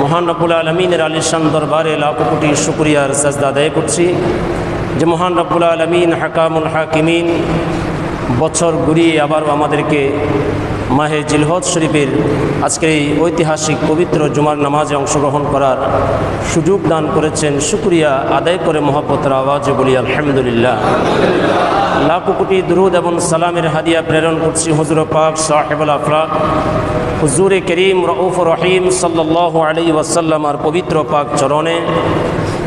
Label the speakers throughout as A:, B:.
A: মহানবুল আলমিনের আলিসান দরবারে লাখ কোটি শুক্রিয়ার সাজদা আদায় করছি যে মহানবুল আলমিন হাকামুল হাকিমিন বছর ঘুরিয়ে আবারও আমাদেরকে মাহে জিলহদ শরীফের আজকের এই ঐতিহাসিক পবিত্র জুমার নামাজে অংশগ্রহণ করার সুযোগ দান করেছেন, শুক্রিয়া আদায় করে মহব্বতের আওয়াজে বলি, আলহামদুলিল্লাহ। লাখো কোটি দুরুদ এবং সালামের হাদিয়া প্রেরণ করছি হজুর পাক সাহেবুল আফরাক হুজুরে করিম রউফ রহিম সাল্লাহ আলী ওয়াসাল্লামার পবিত্র পাক চরণে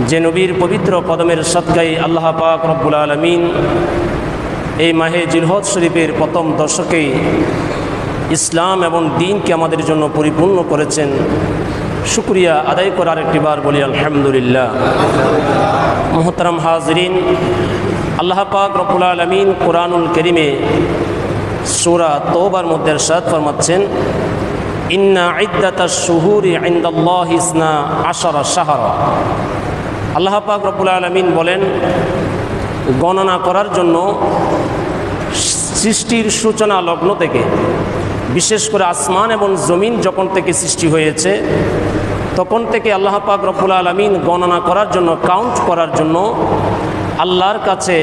A: যে নবীর পবিত্র কদমের সৎকাই আল্লাহ পাক রব্বুল আলমিন এই মাহে জিলহদ শরীফের প্রথম দশকেই ইসলাম এবং দিনকে আমাদের জন্য পরিপূর্ণ করেছেন। শুক্রিয়া আদায় করার একটিবার বলি, আলহামদুলিল্লাহ। মোহতারাম হাজরিন, আল্লাহ পাক রব্বুল আলমিন কোরআনুল করিমে সুরা তোবার মধ্যে সাদ ফরমাচ্ছেন, ইন্না ইদ্দাতা শুহুরি ইন্দাল্লাহ ইসনা আশারা সাহারা আল্লাহ পাক রব্বুল আলমিন বলেন, গণনা করার জন্য সৃষ্টির সূচনা লগ্ন থেকে বিশেষ করে আসমান এবং জমিন যখন থেকে সৃষ্টি হয়েছে, তখন থেকে আল্লাহ পাক রব্বুল আলমিন গণনা করার জন্য কাউন্ট করার জন্য আল্লাহর কাছে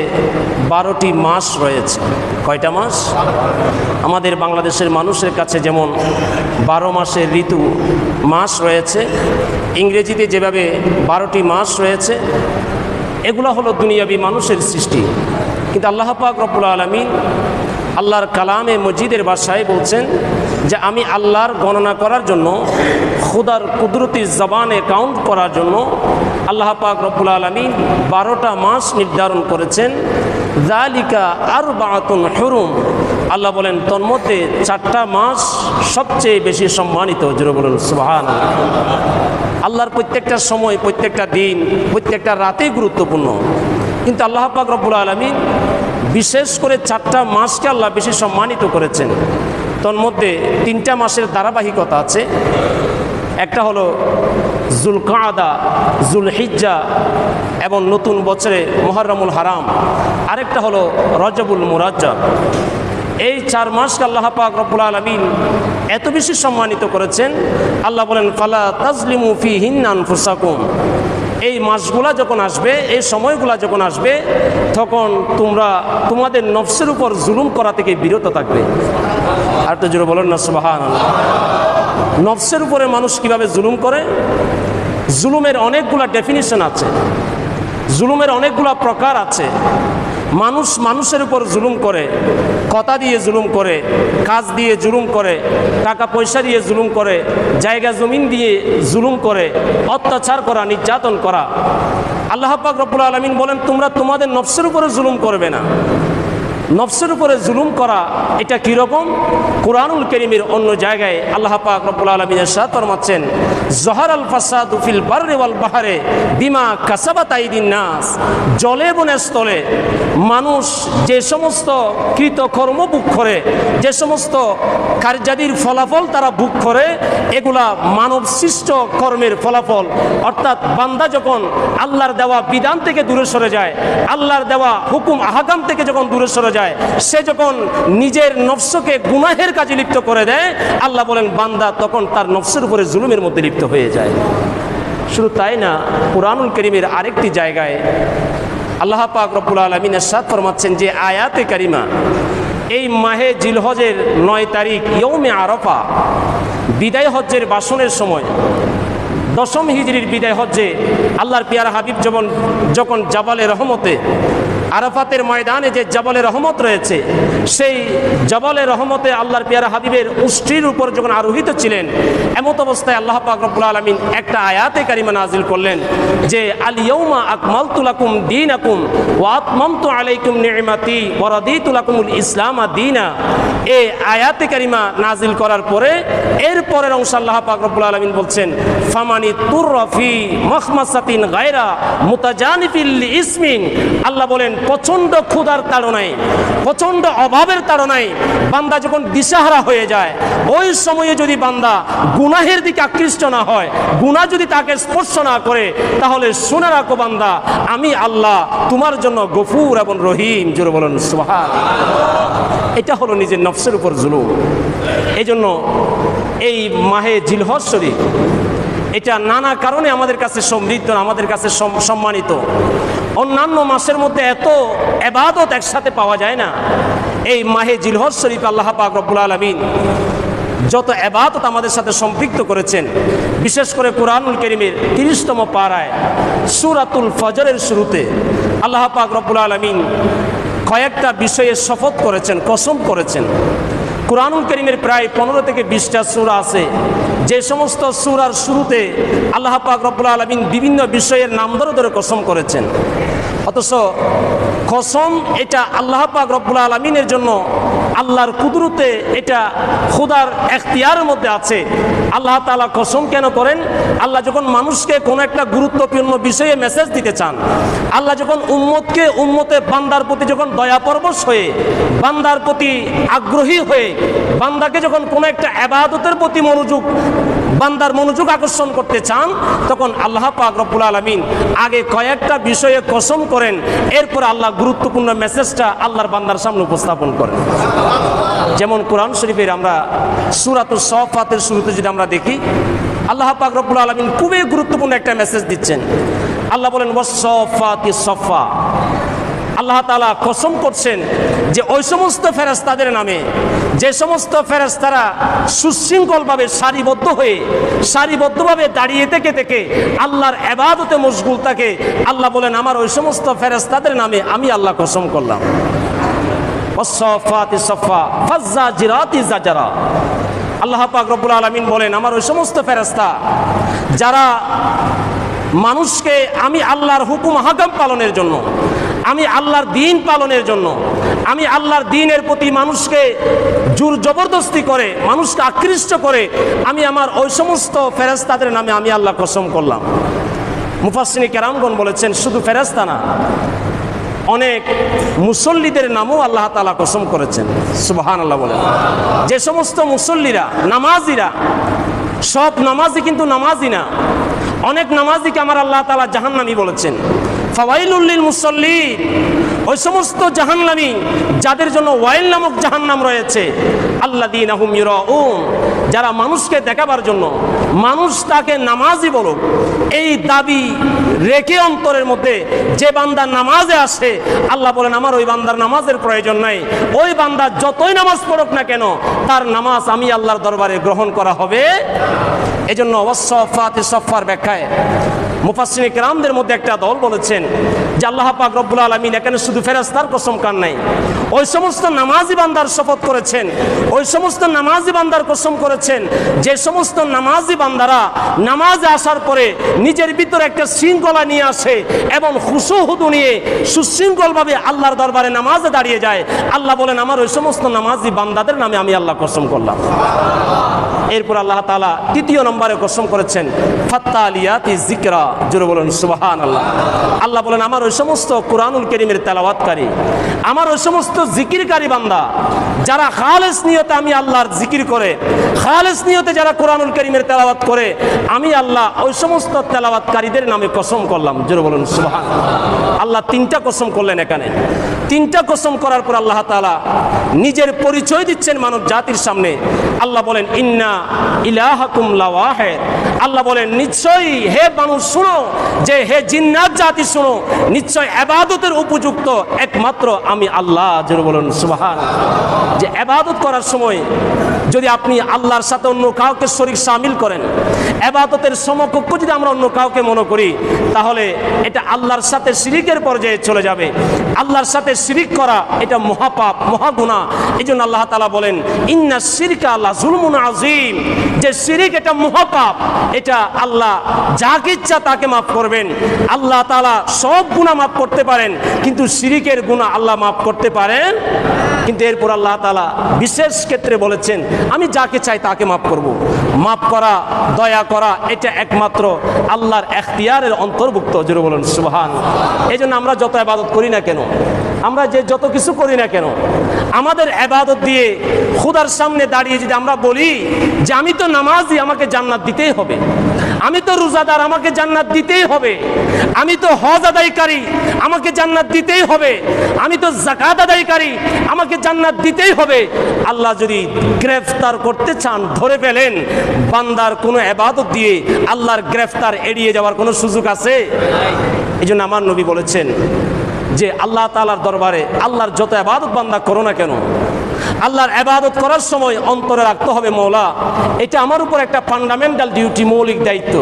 A: বারোটি মাস রয়েছে। কয়টা মাস? আমাদের বাংলাদেশের মানুষের কাছে যেমন বারো মাসের ঋতু মাস রয়েছে, ইংরেজিতে যেভাবে বারোটি মাস রয়েছে, এগুলো হলো দুনিয়াবী মানুষের সৃষ্টি। কিন্তু আল্লাহ পাক রব্বুল আলমিন আল্লাহর কালামে মসজিদের বাসায় বলছেন যে আমি আল্লাহর গণনা করার জন্য, খুদার কুদরতি জবানে কাউন্ট করার জন্য আল্লাহ পাক রব্বুল আলমিন বারোটা মাস নির্ধারণ করেছেন। জালিকা আর বাতুন হরুম। আল্লাহ বলেন মধ্যে চারটা মাস সবচেয়ে বেশি সম্মানিত। জুড়ে বলুন সুহান আল্লাহর প্রত্যেকটা সময়, প্রত্যেকটা দিন, প্রত্যেকটা রাতেই গুরুত্বপূর্ণ। কিন্তু আল্লাহ পাক রব্বুল আলমী বিশেষ করে চারটা মাসকে আল্লাহ বেশি সম্মানিত করেছেন। তোর মধ্যে তিনটা মাসের ধারাবাহিকতা আছে। একটা হলো জুল কাদা জুল হিজ্জা এবং নতুন বছরে মোহরমুল হারাম। আরেকটা হলো রজবুল মুরাজ্জা। এই চার মাসকে আল্লাহ পাক রব্বুল আলমিন এত বেশি সম্মানিত করেছেন। আল্লাহ বলেন, ফালা তাজলিমু ফি হিন্নান ফুসাকুম এই মাসগুলা যখন আসবে, এই সময়গুলা যখন আসবে, তখন তোমরা তোমাদের নফসের উপর জুলুম করা থেকে বিরত থাকবে। আর তো জুড়ে বলেন না সুবাহান নফসের উপরে মানুষ কীভাবে জুলুম করে? জুলুমের অনেকগুলা ডেফিনিশন আছে। জুলুমের অনেকগুলা প্রকার আছে। মানুষ মানুষের উপর জুলুম করে, কথা দিয়ে জুলুম করে, কাজ দিয়ে জুলুম করে, টাকা পয়সা দিয়ে জুলুম করে, জায়গা জমিন দিয়ে জুলুম করে, অত্যাচার করা, নির্যাতন করা। আল্লাহ পাক রব্বুল আলমিন বলেন, তোমরা তোমাদের নফসের উপরে জুলুম করবে না। নফসের উপরে জুলুম করা, এটা কীরকম? কোরআনুল করিমের অন্য জায়গায় আল্লাহ পাক রব্বুল আলমিনের সাথ ফরমাচ্ছেন, জহার আল ফাসাদ উফিল বারে ওয়াল বাহারে বিমা কাসাবাত আইদিন নাস। জলে বনে স্থলে মানুষ যে সমস্ত কৃতকর্ম বুক করে, যে সমস্ত কার্যাদির ফলাফল তারা বুক করে, এগুলা মানব সৃষ্ট কর্মের ফলাফল। অর্থাৎ বান্দা যখন আল্লাহর দেওয়া বিধান থেকে দূরে সরে যায়, আল্লাহর দেওয়া হুকুম আহাকাম থেকে যখন দূরে সরে যায় সে যখন নিজের নফসকে গুনাহের কাজে লিপ্ত করে দেয়, আল্লাহ বলেন, বান্দা তখন তার নফসের উপরে জুলুমের মধ্যে লিপ্ত হয়ে যায়। শুধু তাই না, কোরআনুল করিমের আরেকটি জায়গায় আল্লাহ পাক রব্বুল আলমিন সাদ ফরমাচ্ছেন যে আয়াতে কারিমা, এই মাহে জিলহজের নয় তারিখ ইয়ৌমে আরফা, বিদায় হজ্জের বাসনের সময়, দশম হিজড়ির বিদায় হজ্জে আল্লাহর পিয়ার হাবিব যখন যখন জাবালে রহমতে আরাফাতের ময়দানে যে জবলে রহমত রয়েছে, সেই জবলে রহমতে আল্লাহর পিয়ারা হাবিবের উষ্টির উপর যখন আরোহিত ছিলেন, এমত অবস্থায় আল্লাহ পাক রব্বুল আলমিন একটা আয়াতে কারিমা নাজিল করলেন যে আলিয়ৌমা আকমাল তুলাকুম দিন আকুম ওয়াতমম তু আলাইকুম নিমাতি ওরাদি তুলাকুমুল ইসলাম দিনা। এ আয়াতে কারিমা নাজিল করার পরে, এর পরের অংশ আল্লাহ পাক রব্বুল আলমিন বলছেন, ফামানি তুর রফি মখমাসাতিন গায়রা মুতাজানিফিল ইসমিন। আল্লাহ বলেন প্রচণ্ড ক্ষুধার তাড়নায়, প্রচণ্ড অভাবের তাড়নায় বান্দা যখন দিশাহারা হয়ে যায়, ওই সময়ে যদি বান্দা গুনাহের দিকে আকৃষ্ট না হয়, গুনাহ যদি তাকে স্পর্শ না করে, তাহলে শুনে রাখো বান্দা, আমি আল্লাহ তোমার জন্য গফুর এবং রহিম, জোর বলুন সোহান এটা হলো নিজের নফসের উপর জুলুম। এই জন্য এই মাহে জিলহজ শরীফ, এটা নানা কারণে আমাদের কাছে সমৃদ্ধ, আমাদের কাছে সম- সম্মানিত। অন্যান্য মাসের মধ্যে এত এবাদত একসাথে পাওয়া যায় না। এই মাহে জিলহজ শরীফ আল্লাহ পাক রব্বুল আলমিন যত এবাদত আমাদের সাথে সম্পৃক্ত করেছেন, বিশেষ করে কোরআনুল করিমের তিরিশতম পাড়ায় সুরাতুল ফজরের শুরুতে আল্লাহ পাক রব্বুল আলমিন কয়েকটা বিষয়ে শপথ করেছেন, কসম করেছেন। কোরআনুল করিমের প্রায় পনেরো থেকে বিশটা সুরা আছে। যে সমস্ত সুরার শুরুতে আল্লাহ পাক রব্বুল আলমিন বিভিন্ন বিষয়ের নাম ধরে ধরে কসম করেছেন। অথচ কসম এটা আল্লাহ পাক রব্বুল আলমিনের জন্য আল্লাহর কুদরতে এটা খুদার এখতিয়ারের মধ্যে আছে। আল্লাহ তাআলা কসম কেন করেন? আল্লাহ যখন মানুষকে কোনো একটা গুরুত্বপূর্ণ বিষয়ে মেসেজ দিতে চান, আল্লাহ যখন উম্মতকে উম্মতে বান্দার প্রতি যখন দয়া পরবশ হয়ে, বান্দার প্রতি আগ্রহী হয়ে, বান্দাকে যখন কোনো একটা আবাদতের প্রতি মনোযোগ, বান্দার মনোযোগ আকর্ষণ করতে চান, তখন আল্লাহ পাক রব্বুল আলমিন আগে কয়েকটা বিষয়ে কসম করেন। এরপর আল্লাহ গুরুত্বপূর্ণ মেসেজটা আল্লাহর বান্দার সামনে উপস্থাপন করেন। যেমন কোরআন শরীফের আমরা সুরাতুল সফাতের শুরুতে যদি আমরা দেখি, আল্লাহ পাক রব্বুল আলমিন খুবই গুরুত্বপূর্ণ একটা মেসেজ দিচ্ছেন। আল্লাহ বলেন ওয়াসফাতি সফা আল্লাহ তালা কসম করছেন যে ওই সমস্ত ফেরেস্তাদের নামে, যে সমস্ত ফেরেস্তারা সুশৃঙ্খলভাবে সারিবদ্ধ হয়ে, সারিবদ্ধভাবে দাঁড়িয়ে থেকে থেকে আল্লাহর এবাদতে মশগুল থাকে। আল্লাহ বলেন, আমার ওই সমস্ত ফেরেস্তাদের নামে আমি আল্লাহ কসম করলাম ওয়াসফাতি সফা ফাজ্জা জিরাতি জাজারা আল্লাহ বলেন, আমার ওই সমস্ত যারা মানুষকে আমি আল্লাহর হুকুম হাকাম পালনের জন্য, আমি আল্লাহর দিন পালনের জন্য, আমি আল্লাহর দিনের প্রতি মানুষকে জোর জবরদস্তি করে, মানুষকে আকৃষ্ট করে, আমি আমার ওই সমস্ত ফেরেস্তাদের নামে আমি আল্লাহ কসম করলাম। মুফাসিনী কেরামগণ বলেছেন, শুধু ফেরেস্তা না অনেক মুসল্লিদের নামও আল্লাহ তালা কসম করেছেন। সুবাহান আল্লাহ বলেন। যে সমস্ত মুসল্লিরা, নামাজিরা, সব নামাজি কিন্তু নামাজি না। অনেক নামাজিকে আমার আল্লাহ তালা জাহান্নামি বলেছেন। ফাওয়াইলুল্লিল মুসল্লি ওই সমস্ত জাহান্নামি যাদের জন্য ওয়াইল নামক জাহান্নাম রয়েছে আল্লাহ দিন আহুম যারা মানুষকে দেখাবার জন্য মানুষ তাকে নামাজি বলুক, এই দাবি রেখে অন্তরের মধ্যে যে বান্দা নামাজে আসে, আল্লাহ বলেন, আমার ওই বান্দার নামাজের প্রয়োজন নাই। ওই বান্দা যতই নামাজ পড়ুক না কেন, তার নামাজ আমি আল্লাহর দরবারে গ্রহণ করা হবে। এই এজন্য অবশ্যফাতে সফার ব্যাখ্যায় মুফাসিনী কেরামদের মধ্যে একটা দল বলেছেন যে আল্লাহ পাক রব্বুল আলমিন এখানে শুধু ফেরাস্তার কসম কান নাই। ওই সমস্ত নামাজি বান্দার শপথ করেছেন, ওই সমস্ত নামাজি বান্দার কসম করেছেন, যে সমস্ত নামাজি বান্দারা নামাজে আসার পরে নিজের ভিতরে একটা শৃঙ্খলা নিয়ে আসে এবং হুসুহুদু নিয়ে সুশৃঙ্খলভাবে আল্লাহর দরবারে নামাজে দাঁড়িয়ে যায়। আল্লাহ বলেন, আমার ওই সমস্ত নামাজি বান্দাদের নামে আমি আল্লাহ কসম করলাম। এরপর আল্লাহ তালা তৃতীয় নম্বরে কসম করেছেন ফাত্তা আলিয়াতি জিকরা বলেন সুবাহান আল্লাহ আল্লাহ বলেন, আমার ওই সমস্ত কোরআনুল করিমের তেলাওয়াতকারী, আমার ওই সমস্ত জিকিরকারী বান্দা, যারা খালেস নিয়তে আমি আল্লাহর জিকির করে, খালেস নিয়তে যারা কোরআনুল করিমের তেলাওয়াত করে, আমি আল্লাহ ওই সমস্ত তেলাওয়াতকারীদের নামে কসম করলাম। জোরে বলুন সুবাহান আল্লাহ তিনটা কসম করলেন এখানে। তিনটা কসম করার পর আল্লাহ তালা নিজের পরিচয় দিচ্ছেন মানব জাতির সামনে। আল্লাহ বলেন, ইন্না ইলাহাকুম লাওয়াহেদ আল্লাহ বলেন, নিশ্চয়ই হে মানুষ শুনো, যে হে জিন্নাত জাতি শুনো, নিশ্চয় আবাদতের উপযুক্ত একমাত্র আমি আল্লাহ। যেন বলেন, সুবাহান। যে আবাদত করার সময় যদি আপনি আল্লাহর সাথে অন্য কাউকে শরীর সামিল করেন আবাদতের সমকক্ষ যদি আমরা অন্য কাউকে মনে করি, তাহলে এটা আল্লাহর সাথে শিরিকের পর্যায়ে চলে যাবে। আল্লাহর সাথে শিরিক করা এটা মহাপাপ মহাগুণা এই জন্য আল্লাহ তালা বলেন, ইন্না শিরকা আল্লাহ জুলমুন আজিম যে শিরিক এটা মহাপাপ, এটা আল্লাহ যাকে ইচ্ছা তাকে মাফ করবেন। আল্লাহ তালা সব গুণা মাফ করতে পারেন, কিন্তু শিরিকের গুণা আল্লাহ মাফ করতে পারেন। কিন্তু এরপর আল্লাহ তালা বিশেষ ক্ষেত্রে বলেছেন আমি যাকে চাই তাকে মাফ করব। মাফ করা, দয়া করা, এটা একমাত্র আল্লাহর এখতিয়ারের অন্তর্ভুক্ত। জোরে বলুন সুহান এই জন্য আমরা যত আবাদত করি না কেন, আমরা যে যত কিছু করি না কেন, আমাদের আবাদত দিয়ে খুদার সামনে দাঁড়িয়ে যদি আমরা বলি যে আমি তো নামাজই আমাকে জান্নাত দিতেই হবে। আমি তো রোজাদার, আমাকে জান্নাত দিতেই হবে। আমি তো হজ আদায়কারী, আমাকে জান্নাত দিতেই হবে। আমি তো জাকাত আদায়কারী, আমাকে জান্নাত দিতেই হবে। আল্লাহ যদি গ্রেফতার করতে চান, ধরে ফেলেন, বান্দার কোনো এবাদত দিয়ে আল্লাহর গ্রেফতার এড়িয়ে যাওয়ার কোনো সুযোগ আছে? এই জন্য আমার নবী বলেছেন যে আল্লাহ তালার দরবারে আল্লাহর যত আবাদত বান্দা করো না কেন, আল্লাহর আবাদত করার সময় অন্তরে রাখতে হবে মৌলা। এটা আমার উপর একটা ফান্ডামেন্টাল ডিউটি মৌলিক দায়িত্ব।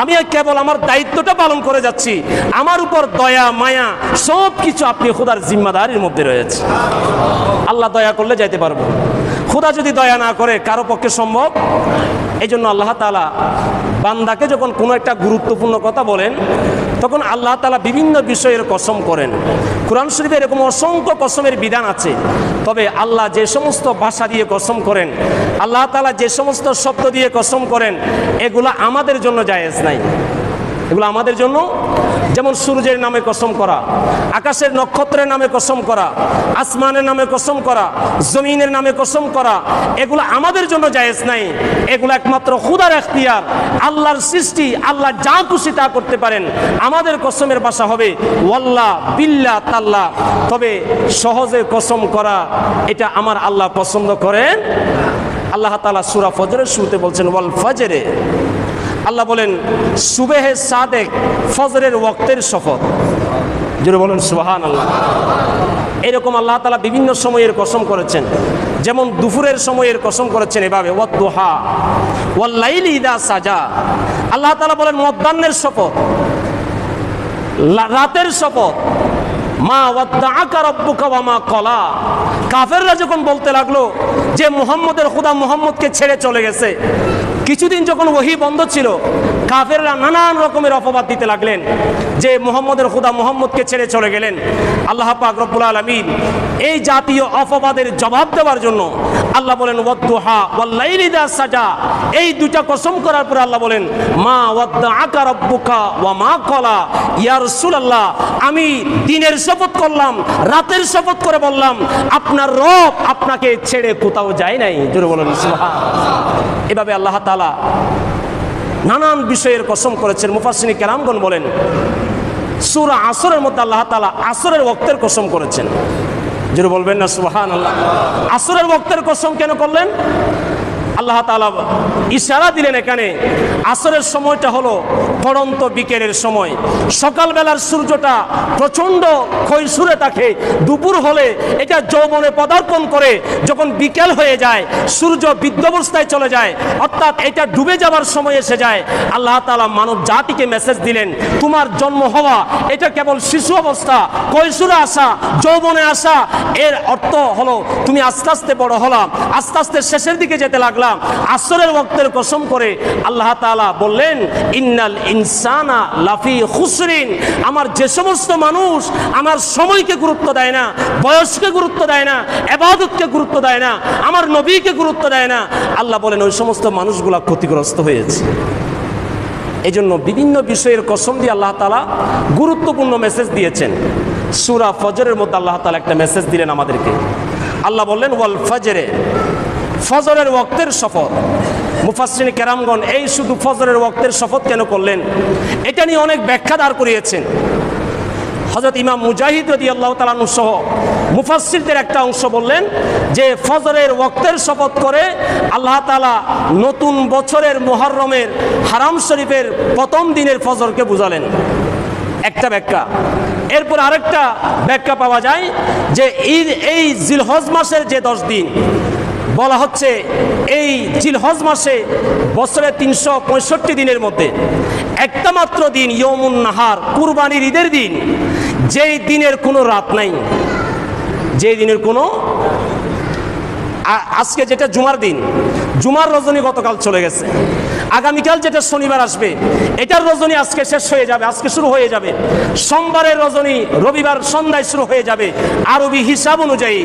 A: আমি কেবল আমার দায়িত্বটা পালন করে যাচ্ছি। আমার উপর দয়া, মায়া সব কিছু আপনি খোদার জিম্মাদারির মধ্যে রয়েছে। আল্লাহ দয়া করলে যাইতে পারব। খোদা যদি দয়া না করে কারও পক্ষে সম্ভব এই জন্য আল্লাহ তালা বান্দাকে যখন কোনো একটা গুরুত্বপূর্ণ কথা বলেন, তখন আল্লাহ তালা বিভিন্ন বিষয়ের কসম করেন। কোরআন শরীফে এরকম অসংখ্য কসমের বিধান আছে। তবে আল্লাহ যে সমস্ত ভাষা দিয়ে কসম করেন, আল্লাহ তালা যে সমস্ত শব্দ দিয়ে কসম করেন, এগুলো আমাদের জন্য জায়েজ নাই। এগুলো আমাদের জন্য যেমন সূর্যের নামে কসম করা, আকাশের নক্ষত্রের নামে কসম করা, আসমানের নামে কসম করা, জমিনের নামে কসম করা, এগুলো আমাদের জন্য জায়েজ নাই। এগুলো একমাত্র খুদার এখতিয়ার। আল্লাহর সৃষ্টি, আল্লাহ যা খুশি তা করতে পারেন। আমাদের কসমের বাসা হবে ওয়াল্লাহ বিল্লা তাল্লা। তবে সহজে কসম করা, এটা আমার আল্লাহ পছন্দ করেন। আল্লাহ তালা সুরা ফজরের শুরুতে বলছেন, ওয়াল ফজরে। আল্লাহ বলেন, সুবেহে সাদেক ফজরের ওক্তের শপথ জুড়ে বলেন সুবাহান আল্লাহ এরকম আল্লাহ তালা বিভিন্ন সময়ের কসম করেছেন। যেমন দুপুরের সময়ের কসম করেছেন এভাবে ও দোহা ও লাইলি ইদা সাজা। আল্লাহ তালা বলেন, মধ্যাহ্নের শপথ রাতের শপথ মা মা কলা কাফেররা যখন বলতে লাগল যে, মুহাম্মদের খোদা মুহাম্মদকে ছেড়ে চলে গেছে কিছুদিন যখন ওহি বন্ধ ছিল, কাফেররা নানান রকমের অপবাদ দিতে লাগলেন, যে মোহাম্মদের খুদা মোহাম্মদকে ছেড়ে চলে গেলেন। আল্লাহ পাক রব্বুল আলমিন এই জাতীয় অপবাদের জবাব দেওয়ার জন্য আল্লাহ বলেন সাজা। এই দুটা কসম করার পরে আল্লাহ বলেন, মা ওয়াদ্দাআকা রাব্বুকা ওয়া মা কলা আমি দিনের শপথ করলাম, রাতের শপথ করে বললাম, আপনার রব আপনাকে ছেড়ে কোথাও যায় নাই। বলেন এভাবে আল্লাহ তাআলা নানান বিষয়ের কসম করেছেন। মুফাসসিনি কেরামগণ বলেন, সূরা আসরের মধ্যে আল্লাহ তালা আসরের ওয়াক্তের কসম করেছেন। জোরে বলবেন না সুহান আল্লাহ আসরের বক্তের কসম কেন করলেন? আল্লাহ তাআলা ইশারা দিলেন এখানে, আসরের সময়টা হলো পড়ন্ত বিকেলের সময়। সকালবেলার সূর্যটা প্রচণ্ড কৈশুরে থাকে, দুপুর হলে এটা যৌবনে পদার্পণ করে যখন বিকেল হয়ে যায়, সূর্য বিদ্যবস্থায় চলে যায়, অর্থাৎ এটা ডুবে যাবার সময় এসে যায়। আল্লাহ তাআলা মানব জাতিকে মেসেজ দিলেন, তোমার জন্ম হওয়া, এটা কেবল শিশু অবস্থা, কৈশুরে আসা, যৌবনে আসা। এর অর্থ হলো, তুমি আস্তে আস্তে বড় হলাম আস্তে আস্তে শেষের দিকে যেতে লাগলাম আসরের ওয়াক্তের কসম করে আল্লাহ তাআলা বললেন, ইন্নাল ইনসানা লাফি খুসরিন। আমার যে সমস্ত মানুষ আমার সময়কে গুরুত্ব দেয় না, বয়সকে গুরুত্ব দেয় না, এবাদতকে গুরুত্ব দেয় না, আমার নবীকে গুরুত্ব দেয় না, আল্লাহ বলেন ওই সমস্ত মানুষগুলা ক্ষতিগ্রস্ত হয়েছে। এই জন্য বিভিন্ন বিষয়ের কসম দিয়ে আল্লাহ তালা গুরুত্বপূর্ণ মেসেজ দিয়েছেন। সুরা ফজরের মধ্যে আল্লাহ তালা একটা মেসেজ দিলেন আমাদেরকে। আল্লাহ বললেন, ওয়াল ফজরে ফজরের ওক্তের শপথ মুফাসরিন কেরামগণ এই শুধু ফজরের ওক্তের শপথ কেন করলেন? এটা নিয়ে অনেক ব্যাখ্যা দাঁড় করিয়েছেন। হজরত ইমাম মুজাহিদ রদি আল্লাহ তালানু সহ মুফাসিরদের একটা অংশ বললেন যে ফজরের ওক্তের শপথ করে আল্লাহ তালা নতুন বছরের মোহররমের হারাম শরীফের প্রথম দিনের ফজরকে বুঝালেন। একটা ব্যাখ্যা। এরপর আরেকটা ব্যাখ্যা পাওয়া যায় যে ঈদ এই জিলহজ মাসের যে দশ দিন বলা হচ্ছে এই জিলহজ মাসে বছরের তিনশো পঁয়ষট্টি দিনের মধ্যে একটা মাত্র দিন ইয়মুন নাহার, কুরবানির ঈদের দিন, যেই দিনের কোনো রাত নাই। যেই দিনের কোনো আজকে যেটা জুমার দিন, জুমার রজনী গতকাল চলে গেছে। আগামীকাল যেটা শনিবার আসবে, এটার রজনী আজকে শেষ হয়ে যাবে, আজকে শুরু হয়ে যাবে। সোমবারের রজনী রবিবার সন্ধ্যায় শুরু হয়ে যাবে। আরবি হিসাব অনুযায়ী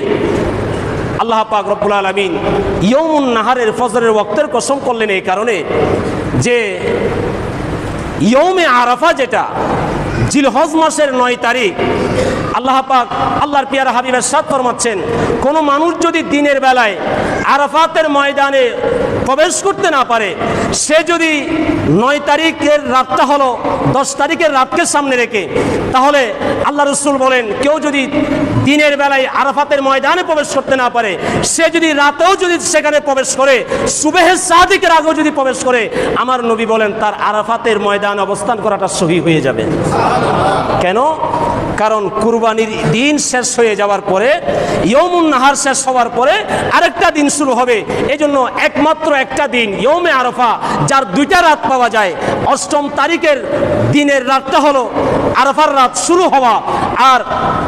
A: আল্লাহ পাক রব্বুল আলমিন ইয়মুন নাহারের ফজরের ওক্তের কসম করলেন এই কারণে যে ইয়মে আরাফা যেটা, জিলহজ মাসের নয় তারিখ আল্লাহ পাক আল্লাহর পিয়ারা হাবিবের সাথ ফরমাচ্ছেন, কোনো মানুষ যদি দিনের বেলায় আরাফাতের ময়দানে প্রবেশ করতে না পারে, সে যদি নয় তারিখের রাতটা হলো দশ তারিখের রাতকে সামনে রেখে, তাহলে আল্লাহ রসুল বলেন, কেউ যদি দিনের বেলায় আরাফাতের ময়দানে প্রবেশ করতে না পারে, সে যদি রাতেও যদি সেখানে প্রবেশ করে সুবেহের সাদিকের আগেও যদি প্রবেশ করে, আমার নবী বলেন, তার আরাফাতের ময়দানে অবস্থান করাটা সহি হয়ে যাবে। কেন? কারণ কুরবানির দিন শেষ হয়ে যাওয়ার পরে ইয়মুন নাহার শেষ হওয়ার পরে আরেকটা দিন শুরু হবে। এই জন্য একমাত্র একটা দিন ইয়মে আরফা, যার দুইটা রাত পাওয়া যায়। অষ্টম তারিখের দিনের রাতটা হলো আরফার রাত শুরু হওয়া। আর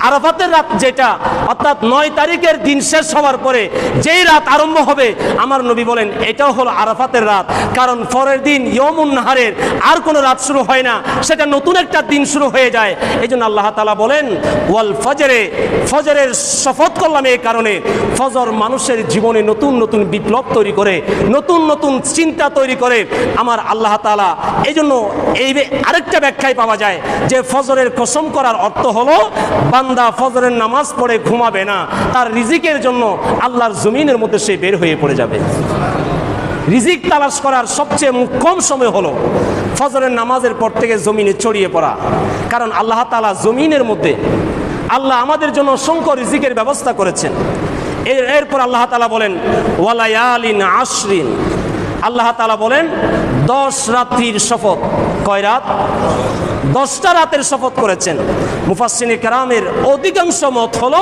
A: আরাফাতের রাত যেটা, অর্থাৎ নয় তারিখের দিন শেষ হওয়ার পরে যেই রাত আরম্ভ হবে, আমার নবী বলেন, এটাও হলো আরাফাতের রাত। কারণ পরের দিন ইয়মুন নাহারের আর কোনো রাত শুরু হয় না, সেটা নতুন একটা দিন শুরু হয়ে যায়। এই জন্য আল্লাহ তালা বলেন ওয়াল ফজরে, ফজরের শপথ করলাম এই কারণে। ফজর মানুষের জীবনে নতুন নতুন বিপ্লব তৈরি করে, নতুন নতুন চিন্তা তৈরি করে। আমার আল্লাহ তালা এই জন্য এই আরেকটা ব্যাখ্যায় পাওয়া যায় যে ফজরের কসম করার অর্থ হলো, বান্দা ফজরের নামাজ পড়ে ঘুমাবে না। তার রিজিকের জন্য আল্লাহর জমিনের মধ্যে সে বের হয়ে পড়ে যাবে। রিজিক তালাশ করার সবচেয়ে মুখ্যম সময় হলো ফজরের নামাজের পর থেকে জমিনে ছড়িয়ে পড়া। কারণ আল্লাহ তালা জমিনের মধ্যে আল্লাহ আমাদের জন্য অসংখ্য রিজিকের ব্যবস্থা করেছেন। এরপর আল্লাহ তালা বলেন, ওয়ালায়ালিন আশরিন। আল্লাহ তালা বলেন, দশ রাত্রির শপথ। কয় রাত? দশটা রাতের শপথ করেছেন। মুফাসিনী কারামের অধিকাংশ মত হলো,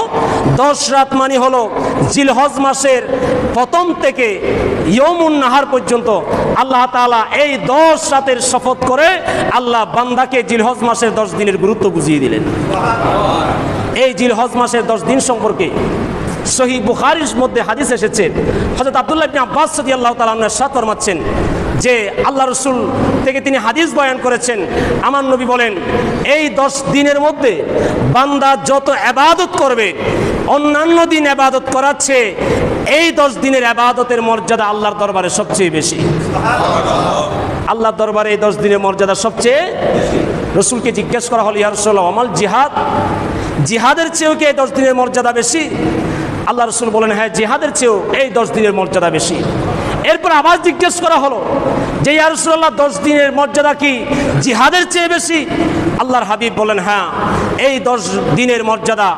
A: দশ রাত মানে হলো জিলহজ মাসের প্রথম থেকে ইয়মুন নাহার পর্যন্ত আল্লাহ তাআলা এই দশ রাতের শপথ করে আল্লাহ বান্দাকে জিলহজ মাসের দশ দিনের গুরুত্ব বুঝিয়ে দিলেন। এই জিল হজ মাসের দশ দিন সম্পর্কে সহি বুখারির মধ্যে হাদিস এসেছে। হজরত আবদুল্লাহ ইবনে আব্বাস সদি আল্লাহ তালার সাথ ফরমাচ্ছেন যে, আল্লাহ রসুল থেকে তিনি হাদিস বয়ান করেছেন। আমার নবী বলেন, এই দশ দিনের মধ্যে বান্দা যত আবাদত করবে, অন্যান্য দিন আবাদত করাচ্ছে এই দশ দিনের আবাদতের মর্যাদা আল্লাহর দরবারে সবচেয়ে বেশি। আল্লাহর দরবারে এই দশ দিনের মর্যাদা সবচেয়ে রসুলকে জিজ্ঞেস করা হল ইয়ারসোল্লাহ আমল জিহাদ? জিহাদের চেয়েও কি এই দশ দিনের মর্যাদা বেশি? আল্লাহ রসুল বলেন হ্যাঁ জিহাদের চেয়েও এই দশ দিনের মর্যাদা বেশি। এরপর আবার জিজ্ঞেস করা হলো যে ইয়ারসুল্লাহ দশ দিনের মর্যাদা কি জিহাদের চেয়ে বেশি আল্লাহর হাবিব বলেন হ্যাঁ এই দশ দিনের মর্যাদা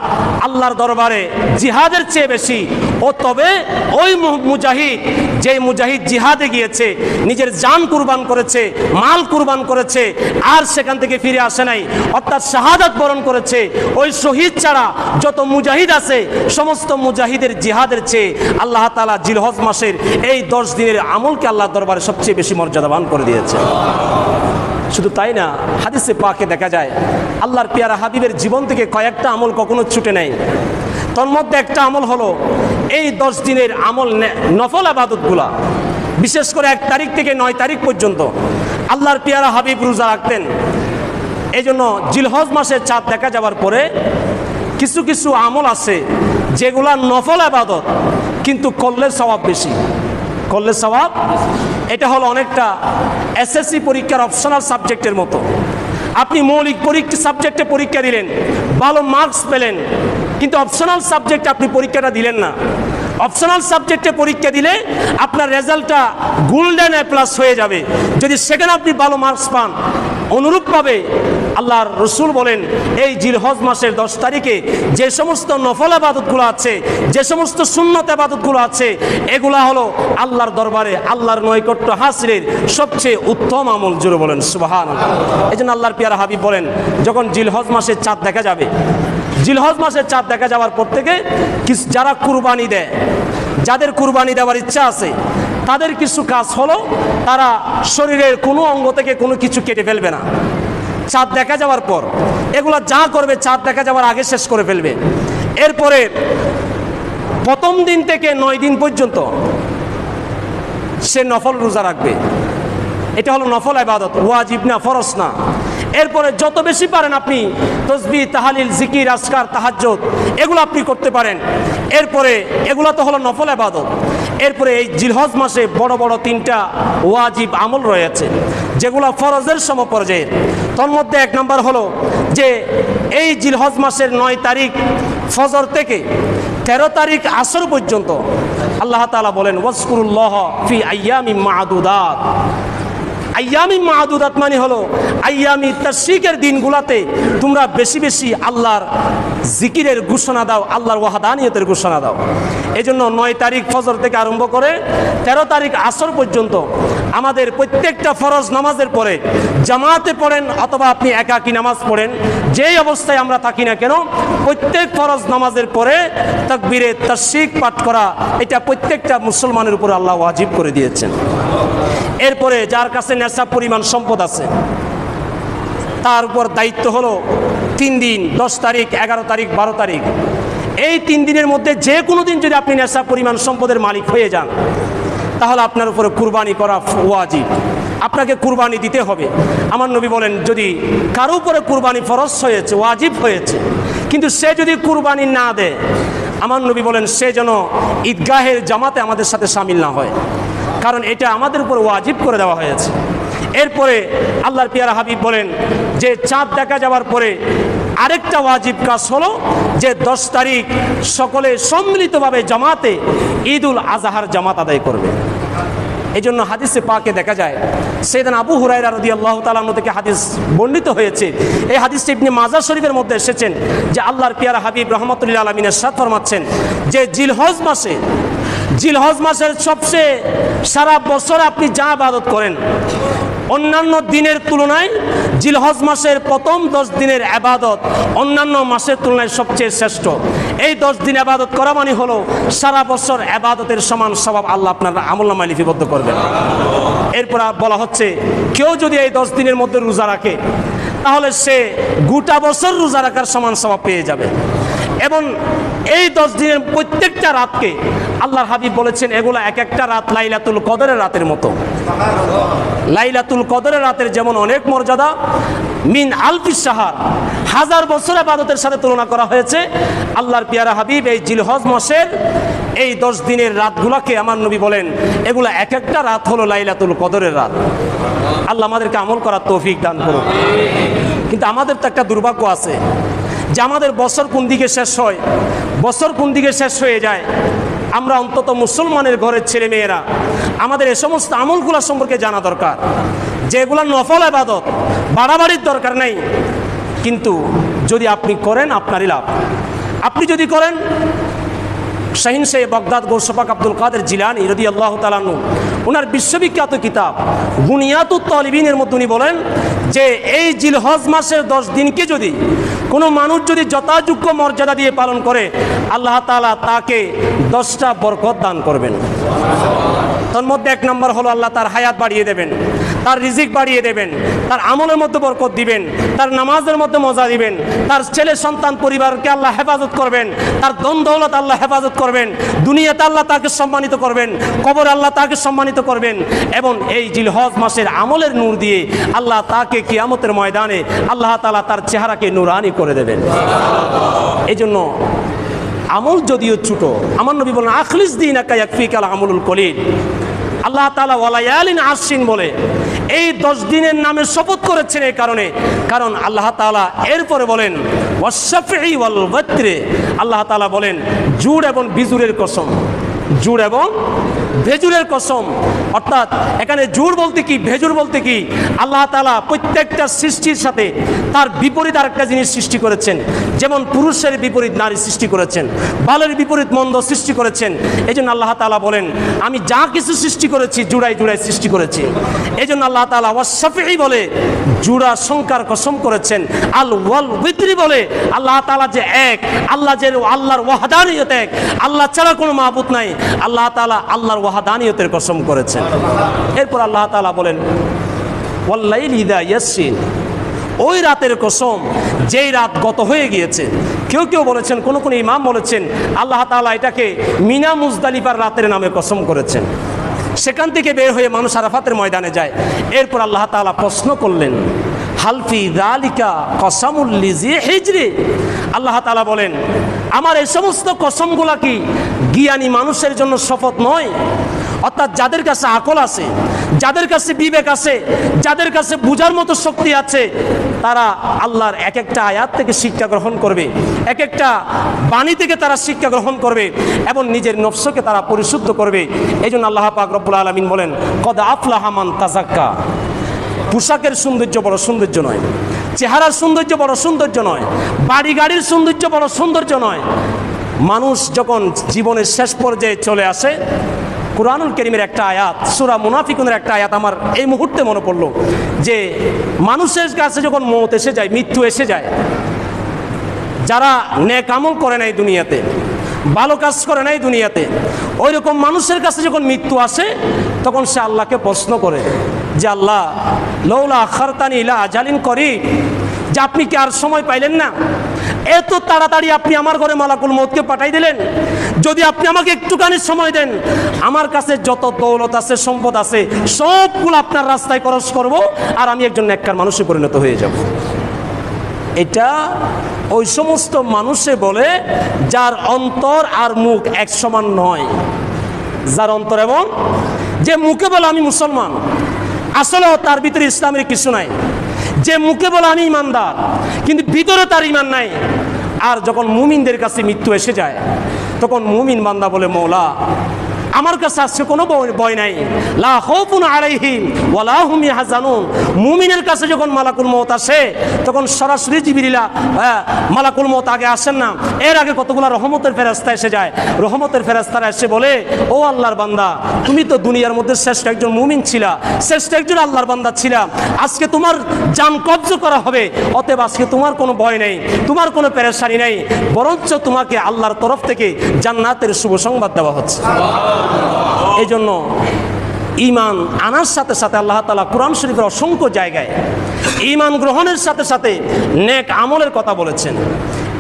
A: আল্লাহর দরবারে জিহাদের চেয়ে বেশি। ও তবে ওই মুজাহিদ যে মুজাহিদ জিহাদে গিয়েছে, নিজের জান কুরবান করেছে, মাল কুরবান করেছে, আর সেখান থেকে ফিরে আসে নাই। অর্থাৎ শাহাদাত বরণ করেছে। ওই শহীদ ছাড়া যত মুজাহিদ আছে, সমস্ত মুজাহিদের জিহাদের চেয়ে আল্লাহ তালা জিলহজ মাসের এই দশ দিনের আমলকে আল্লাহ দরবারে সবচেয়ে বেশি মর্যাদাবান করে দিয়েছে। শুধু তাই না, হাদিসে পাকে দেখা যায়, আল্লাহর পিয়ারা হাবিবের জীবন থেকে কয়েকটা আমল কখনো ছুটে নেয় তোর মধ্যে একটা আমল হলো, এই দশ দিনের আমল নফল আবাদতগুলা। বিশেষ করে এক তারিখ থেকে নয় তারিখ পর্যন্ত। আল্লাহর পিয়ারা হাবিব রোজা রাখতেন। এই জন্য জিলহজ মাসের চাঁদ দেখা যাওয়ার পরে কিছু কিছু আমল আছে, যেগুলা নফল আবাদত, কিন্তু করলে স্বভাব বেশি। করলে স্বভাব এটা হলো অনেকটা এসএসসি পরীক্ষার অপশনাল সাবজেক্টের মতো। আপনি মৌলিক পরীক্ষা সাবজেক্টে পরীক্ষা দিলেন, ভালো মার্কস পেলেন, কিন্তু অপশনাল সাবজেক্টে আপনি পরীক্ষাটা দিলেন না। অপশনাল সাবজেক্টে পরীক্ষা দিলে আপনার রেজাল্টটা গোল্ডেন এ প্লাস হয়ে যাবে। যদি সেখানে আপনি ভালো মার্কস পান, অনুরূপভাবে আল্লাহর রসুল বলেন, এই জিলহজ মাসের দশ তারিখে যে সমস্ত নফল আবাদতগুলো আছে, যে সমস্ত সুন্নত আবাদতগুলো আছে, এগুলা হলো আল্লাহর দরবারে, আল্লাহর নৈকট্য হাসিলের সবচেয়ে উত্তম আমল। জুড়ে বলেন সুবাহান এই জন্য আল্লাহর পিয়ারা হাবিব বলেন, যখন জিলহজ মাসের চাঁদ দেখা যাবে, জিলহজ মাসের চাঁদ দেখা যাওয়ার পর থেকে যারা কুরবানি দেয়, যাদের কুরবানি দেওয়ার ইচ্ছা আছে, তাদের কিছু কাজ হলো তারা শরীরের কোনো অঙ্গ থেকে কোনো কিছু কেটে ফেলবে না। চাঁদ দেখা যাওয়ার পর। এগুলো যা করবে, চাঁদ দেখা যাওয়ার আগে শেষ করে ফেলবে। এরপরে প্রথম দিন থেকে নয় দিন পর্যন্ত সে নফল রোজা রাখবে। এটা হলো নফল আবাদত, ওয়াজিব না ফরস না। এরপরে যত বেশি পারেন আপনি তসবি, তাহালিল, জিকির আসকার তাহাজ্জত এগুলো আপনি করতে পারেন। এরপরে এগুলো তো হলো নফল আবাদত। এরপরে এই জিলহজ মাসে বড় বড় তিনটা ওয়াজিব আমল রয়েছে, যেগুলো ফরজের সমপর্যায়ের। তন্মধ্যে মধ্যে এক নম্বর হলো যে এই জিলহজ মাসের নয় তারিখ ফজর থেকে তেরো তারিখ আসর পর্যন্ত আল্লাহ তালা বলেন ওয়াসকুরুল্লাহ ফি আয়ামি মাহাদুদাত আয়ামি মাহাদুদাত মানে হলো, আয়ামি তাশরিকের দিনগুলাতে তোমরা বেশি বেশি আল্লাহর জিকিরের ঘোষণা দাও, আল্লাহর ওয়াহাদানিয়তের ঘোষণা দাও। এই জন্য নয় তারিখ ফজর থেকে আরম্ভ করে তেরো তারিখ আসর পর্যন্ত আমাদের প্রত্যেকটা ফরজ নামাজের পরে জামাতে পড়েন অথবা আপনি একাকী নামাজ পড়েন, যেই অবস্থায় আমরা থাকি না কেন, প্রত্যেক ফরজ নামাজের পরে তাকবীরে তাশরিক পাঠ করা, এটা প্রত্যেকটা মুসলমানের উপর আল্লাহ ওয়াজিব করে দিয়েছেন। এরপরে যার কাছে নেশা পরিমাণ সম্পদ আছে। তার উপর দায়িত্ব হলো তিন দিন, দশ তারিখ, এগারো তারিখ, বারো তারিখ। এই তিন দিনের মধ্যে যে কোনো দিন যদি আপনি নেশা পরিমাণ সম্পদের মালিক হয়ে যান, তাহলে আপনার উপরে কুরবানি করা ওয়াজিব। আপনাকে কুরবানি দিতে হবে। আমার নবী বলেন, যদি কারও উপরে কুরবানি ফরস হয়েছে, ওয়াজিব হয়েছে, কিন্তু সে যদি কুরবানি না দেয়, আমার নবী বলেন, সে যেন ঈদগাহের জামাতে আমাদের সাথে সামিল না হয়। কারণ এটা আমাদের উপর ওয়াজিব করে দেওয়া হয়েছে। এরপরে আল্লাহর পিয়ারা হাবিব বলেন যে চাঁদ দেখা যাওয়ার পরে আরেকটা ওয়াজিব কাজ হলো যে দশ তারিখ সকলে সম্মিলিতভাবে জামাতে ঈদুল আজহার জামাত আদায় করবে। এই জন্য হাদিসে পাকে দেখা যায় সেদিন আবু হুরাইরা রদি আল্লাহ তালাম থেকে হাদিস বর্ণিত হয়েছে। এই হাদিসটি ইবনে মাজার শরীফের মধ্যে এসেছেন যে আল্লাহর পিয়ারা হাবিব রহমতুল্লাহ আলমিনের সাথ ফরমাচ্ছেন যে জিলহজ মাসে, জিলহজ মাসের সবচেয়ে সারা বছর আপনি যা আবাদত করেন অন্যান্য দিনের তুলনায় জিলহজ মাসের প্রথম দশ দিনের আবাদত অন্যান্য মাসের তুলনায় সবচেয়ে শ্রেষ্ঠ। এই দশ দিন আবাদত করা মানে হলো সারা বছর আবাদতের সমান স্বভাব আল্লাহ আপনার আমল্লামায় লিপিবদ্ধ করবেন। এরপর বলা হচ্ছে, কেউ যদি এই দশ দিনের মধ্যে রোজা রাখে, তাহলে সে গোটা বছর রোজা রাখার সমান স্বভাব পেয়ে যাবে। এবং এই দশ দিনের প্রত্যেকটা রাতকে আল্লাহর হাবিব বলেছেন, এগুলো এক একটা রাত লাইলাতুল কদরের রাতের মতো। লাইলাতুল কদরের রাতের যেমন অনেক মর্যাদা, মিন আলফিস সাহার হাজার বছর আবাদতের সাথে তুলনা করা হয়েছে। আল্লাহর পিয়ারা হাবিব এই জিলহজ মাসের এই দশ দিনের রাতগুলোকে আমার নবী বলেন, এগুলো এক একটা রাত হলো লাইলাতুল কদরের রাত। আল্লাহ আমাদেরকে আমল করার তৌফিক দান করুন কিন্তু আমাদের তো একটা দুর্ভাগ্য আছে যে আমাদের বছর কোন দিকে শেষ হয়? বছর কোন দিকে শেষ হয়ে যায়? আমরা অন্তত মুসলমানের ঘরের ছেলে মেয়েরা আমাদের এ সমস্ত আমলগুলো সম্পর্কে জানা দরকার। যেগুলো নফল আবাদত, বাড়াবাড়ির দরকার নেই। কিন্তু যদি আপনি করেন, আপনারই লাভ। আপনি যদি করেন শাহিন সাহেব বগদাদ গৌসফাক আব্দুল কাদের জিলানি রদি আল্লাহ তালানু ওনার বিশ্ববিখ্যাত কিতাব বুনিয়াতুত তলিবিনের মধ্যে উনি বলেন যে এই জিলহজ মাসের দশ দিনকে যদি কোনো মানুষ যদি যথাযোগ্য মর্যাদা দিয়ে পালন করে, আল্লাহ তালা তাকে দশটা বরকত দান করবেন। তার মধ্যে এক নম্বর হলো আল্লাহ তার হায়াত বাড়িয়ে দেবেন। তার রিজিক বাড়িয়ে দেবেন, তার আমলের মধ্যে বরকত দিবেন, তার নামাজের মধ্যে মজা দিবেন, তার ছেলে সন্তান পরিবারকে আল্লাহ হেফাজত করবেন, তার দন দৌলত আল্লাহ হেফাজত করবেন, দুনিয়াতে আল্লাহ তাকে সম্মানিত করবেন, কবর আল্লাহ তাকে সম্মানিত করবেন এবং এই জিলহজ মাসের আমলের নূর দিয়ে আল্লাহ তাকে কিয়ামতের ময়দানে আল্লাহ তালা তার চেহারাকে নুরানি করে দেবেন। এই জন্য আমল যদিও ছোট, আমার নবী বলেন, আখলিস দিন একা ইয়াকফিকাল আমলুল কলিল। আল্লাহ তালা ওয়ালায়ালিন আসিন বলে। এই দশ দিনের নামে শপথ করেছেন এই কারণে। কারণ আল্লাহ তালা এরপরে বলেন ওয়াল আল্লাহ তালা বলেন, জুড় এবং বিজুরের কসম। জুড় এবং ভেজুরের কসম। অর্থাৎ এখানে জুড় বলতে কি, ভেজুর বলতে কি, আল্লাহ তালা প্রত্যেকটা সৃষ্টির সাথে তার বিপরীত আরেকটা জিনিস সৃষ্টি করেছেন। যেমন পুরুষের বিপরীত নারী সৃষ্টি করেছেন, বালের বিপরীত মন্দ সৃষ্টি করেছেন। এই জন্য আল্লাহ তালা বলেন, আমি যা কিছু সৃষ্টি করেছি জুড়াই জুড়াই সৃষ্টি করেছি। এই জন্য আল্লাহ তালা ওয়াশাফি বলে, জুড়া সংখ্যার কসম করেছেন। আল ওয়াল বিদ্রি বলে, আল্লাহ তালা যে এক, আল্লাহ যে আল্লাহর ওয়াহাদানিয়ত এক, আল্লাহ ছাড়া কোনো মাহবুত নাই। আল্লাহ তালা আল্লাহর ওয়াহাদানিয়তের কসম করেছেন। এরপর আল্লাহ তালা বলেন, ওয়াল্লাইল ইদা ইয়াসিন ওই রাতের কসম, যেই রাত গত হয়ে গিয়েছে, কেউ কেউ বলেছেন, কোন কোন ইমাম বলেছেন, আল্লাহ তাআলা এটাকে মিনা মুজদালিফার রাতের নামে কসম করেছেন। সেখান থেকে বের হয়ে মানুষ আরাফাতের ময়দানে যায়। এরপর আল্লাহ তাআলা প্রশ্ন করলেন হালফি দালিকা কসামুল্লিজি হিজরি। আল্লাহ তালা বলেন, আমার এই সমস্ত কসমগুলা কি জ্ঞানী মানুষের জন্য শপথ নয়? অর্থাৎ যাদের কাছে আকল আছে, যাদের কাছে বিবেক আছে, যাদের কাছে বুঝার মতো শক্তি আছে, তারা আল্লাহর এক একটা আয়াত থেকে শিক্ষা গ্রহণ করবে এক একটা বাণী থেকে তারা শিক্ষা গ্রহণ করবে এবং নিজের নফসকে তারা পরিশুদ্ধ করবে। এই জন্য আল্লাহ পাক রব্বুল আলমিন বলেন, কদ আফলাহামান তাজাক্কা পোশাকের সৌন্দর্য বড় সৌন্দর্য নয়, চেহারার সৌন্দর্য বড় সৌন্দর্য নয় বাড়ি গাড়ির সৌন্দর্য বড় সৌন্দর্য নয়। মানুষ যখন জীবনের শেষ পর্যায়ে চলে আসে, কোরআনুল করিমের একটা আয়াত, সুরা মুনাফিকুনের একটা আয়াত আমার এই মুহূর্তে মনে পড়ল যে, মানুষের কাছে যখন মত এসে যায়, মৃত্যু এসে যায়, যারা নেক আমল করে নাই দুনিয়াতে, ভালো কাজ করে নাই দুনিয়াতে ওই রকম মানুষের কাছে যখন মৃত্যু আসে, তখন সে আল্লাহকে প্রশ্ন করে। যে আল্লাহ লৌলা খারতানি ইলা আজালিন করি যে আপনি কি আর সময় পাইলেন না? এত তাড়াতাড়ি আপনি আমার ঘরে মালাকুল মৌতকে পাঠাই দিলেন। যদি আপনি আমাকে একটুখানি সময় দেন, আমার কাছে যত দৌলত আছে, সম্পদ আছে, সবগুলো আপনার রাস্তায় খরচ করব আর আমি একজন নেককার মানুষে পরিণত হয়ে যাব। এটা ওই সমস্ত মানুষে বলে, যার অন্তর আর মুখ এক সমান নয়। যার অন্তর এবং যে মুখে বলে আমি মুসলমান আসলেও তার ভিতরে ইসলামের কিছু নাই। যে মুখে বলে আমি ইমানদার, কিন্তু ভিতরে তার ইমান নাই। আর যখন মুমিনদের কাছে মৃত্যু এসে যায়, তখন মুমিন বান্দা বলে, মৌলা আমার কাছে আজকে কোনো ভয়- নাই। লা খৌফুন আলাইহিম ওয়ালা মুমিনের কাছে যখন মালাকুল মত আসে, তখন সরাসরি জিবরিলা মালাকুল মত আগে আসেন না। এর আগে কতগুলো রহমতের ফেরেশতা এসে যায়। রহমতের ফেরেশতারা এসে বলে, ও আল্লাহর বান্দা, তুমি তো দুনিয়ার মধ্যে শ্রেষ্ঠ একজন মুমিন ছিলা, শ্রেষ্ঠ একজন আল্লাহর বান্দা ছিলা। আজকে তোমার জান কবজ করা হবে, অতএব আজকে তোমার কোনো ভয় নেই, তোমার কোনো পেরেশানি নেই, বরঞ্চ তোমাকে আল্লাহর তরফ থেকে জান্নাতের শুভ সংবাদ দেওয়া হচ্ছে। এই জন্য ইমান আনার সাথে সাথে আল্লাহ তালা কোরআন শরীফের অসংখ্য জায়গায় ইমান গ্রহণের সাথে সাথে নেক আমলের কথা বলেছেন।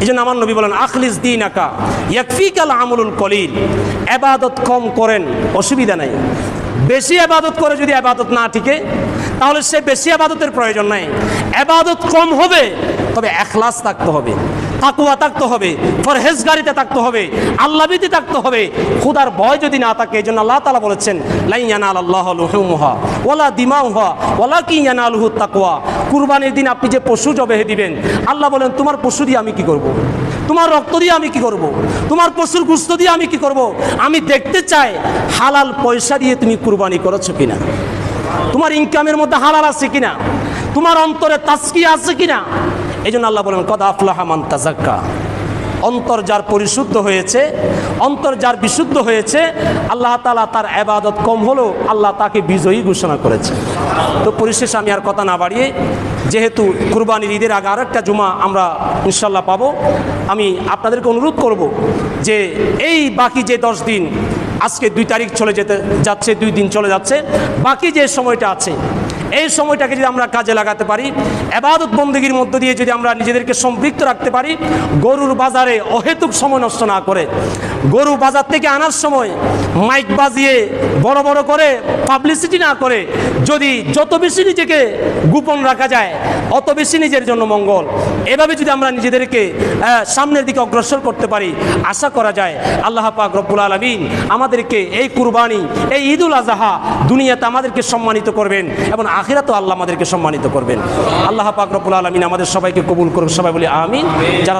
A: এই জন্য আমার নবী বলেন, আখলিস দিন আকা ইয়াকফিকাল আমলুল কলিল। এবাদত কম করেন, অসুবিধা নাই। বেশি আবাদত করে যদি আবাদত না টিকে, তাহলে সে বেশি আবাদতের প্রয়োজন নাই। আবাদত কম হবে, তবে এখলাস থাকতে হবে। তাকুয়া থাকতে হবে ফরহেজগারিতে থাকতে হবে আল্লাবিতে থাকতে হবে খুদার ভয় যদি না থাকে এই জন্য আল্লাহ তালা বলেছেন লাইয়ানাল আল্লাহ লুহুমুহা ওলা দিমাউহা ওলা কি তাকুয়া কুরবানির দিন আপনি যে পশু জবেহে দিবেন, আল্লাহ বলেন, তোমার পশু দিয়ে আমি কি করব। তোমার রক্ত দিয়ে আমি কি করব। তোমার পশুর গুস্ত দিয়ে আমি কি করব। আমি দেখতে চাই হালাল পয়সা দিয়ে তুমি কুরবানি করেছ কিনা তোমার ইনকামের মধ্যে হালাল আছে কিনা তোমার অন্তরে তাস্কি আছে কিনা এই জন্য আল্লাহ বলেন, কদা আফলাহামান তাজাক্কা অন্তর যার পরিশুদ্ধ হয়েছে, অন্তর যার বিশুদ্ধ হয়েছে, আল্লাহ তালা তার আবাদত কম হলেও আল্লাহ তাকে বিজয়ী ঘোষণা করেছে। তো পরিশেষে আমি আর কথা না বাড়িয়ে, যেহেতু কুরবানির ঈদের আগে আর একটা জুমা আমরা ইনশাল্লাহ পাবো, আমি আপনাদেরকে অনুরোধ করব যে এই বাকি যে দশ দিন, আজকে দুই তারিখ চলে যেতে যাচ্ছে, দুই দিন চলে যাচ্ছে, বাকি যে সময়টা আছে এই সময়টাকে যদি আমরা কাজে লাগাতে পারি এবাদত বন্দীগীর মধ্য দিয়ে যদি আমরা নিজেদেরকে সম্পৃক্ত রাখতে পারি, গরুর বাজারে অহেতুক সময় নষ্ট না করে গরু বাজার থেকে আনার সময় মাইক বাজিয়ে, বড় বড় করে পাবলিসিটি না করে, যদি যত বেশি নিজেকে গোপন রাখা যায়, অত বেশি নিজের জন্য মঙ্গল। এভাবে যদি আমরা নিজেদেরকে সামনের দিকে অগ্রসর করতে পারি, আশা করা যায়, আল্লাহ পাক রব্বুল আলমিন আমাদেরকে এই কুরবানি, এই ঈদুল আজহা দুনিয়াতে আমাদেরকে সম্মানিত করবেন এবং আখিরাতেও আল্লাহ আমাদেরকে সম্মানিত করবেন। আল্লাহ পাক আলমিন আমাদের সবাইকে কবুল করুন সবাই বলি আমিন। যারা